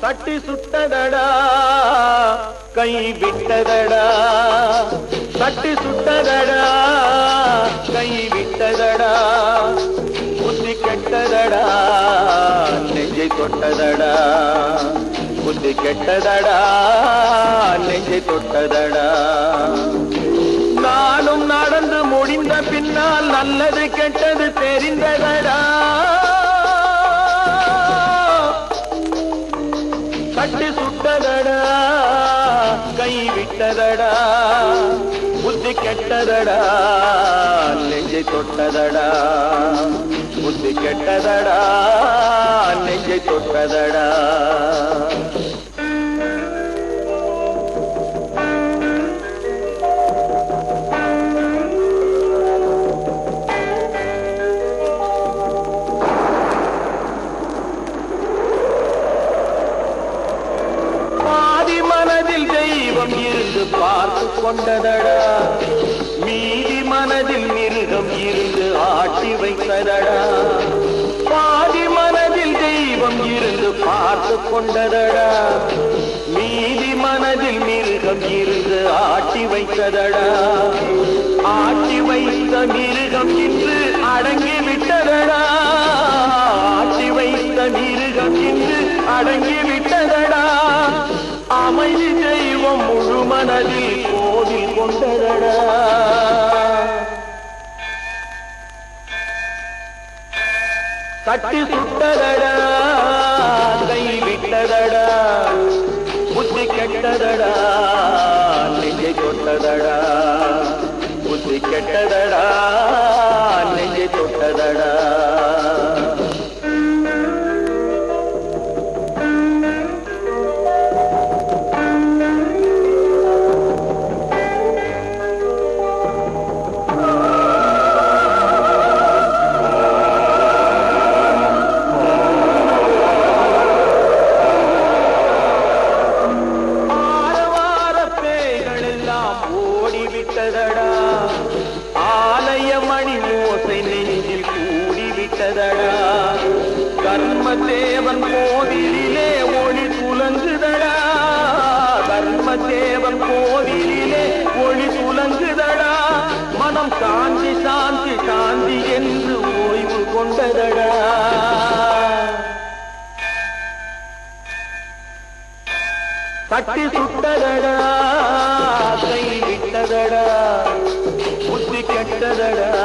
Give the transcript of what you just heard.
தட்டி சுட்டதடா கை விட்டதடா. தட்டி சுட்டதடா கை விட்டதடா. புத்தி கெட்டதடா நெஞ்சை தொட்டதடா. புத்தி கெட்டதடா நெஞ்சை தொட்டதடா. நானும் நடந்து முடிந்த பின்னால் நல்லது கெட்டது தெரிந்ததடா. தொட்டதடா புத்தி கெட்டதடா நெஞ்சை தொட்டதடா புத்தி கெட்டதடா நெஞ்சை தொட்டதடா. என்று பார்த்து கொண்டதடா. மீதி மனதில் மிருகம் இருந்து ஆட்டி வைத்ததடா. பாதி மனதில் தெய்வம் இருந்து பார்த்து கொண்டதடா. மீதி மனதில் மிருகம் இருந்து ஆட்டி வைத்ததடா. ஆட்டி வைத்த மிருகம் இன்று அடங்கி விட்டதடா. அமைதி தெய்வம் முழு மனதில் கோவில் கொண்டதடா. கட்டி சுட்டதடா கை விட்டதடா புத்தி கெட்டதடா நெஞ்சை தொட்டதடா புத்தி கெட்டதடா. கூடிவிட்டதடா கர்மதேவன் கோவிலிலே ஒளி துலங்குதடா. கர்மதேவன் கோவிலிலே ஒளி துலங்குதடா. மனம் சாந்தி சாந்தி சாந்தி என்று ஓய்வு கொண்டதடா. தட்டி சுட்டதடா. கை விட்டதடா. புத்தி கெட்டதடா.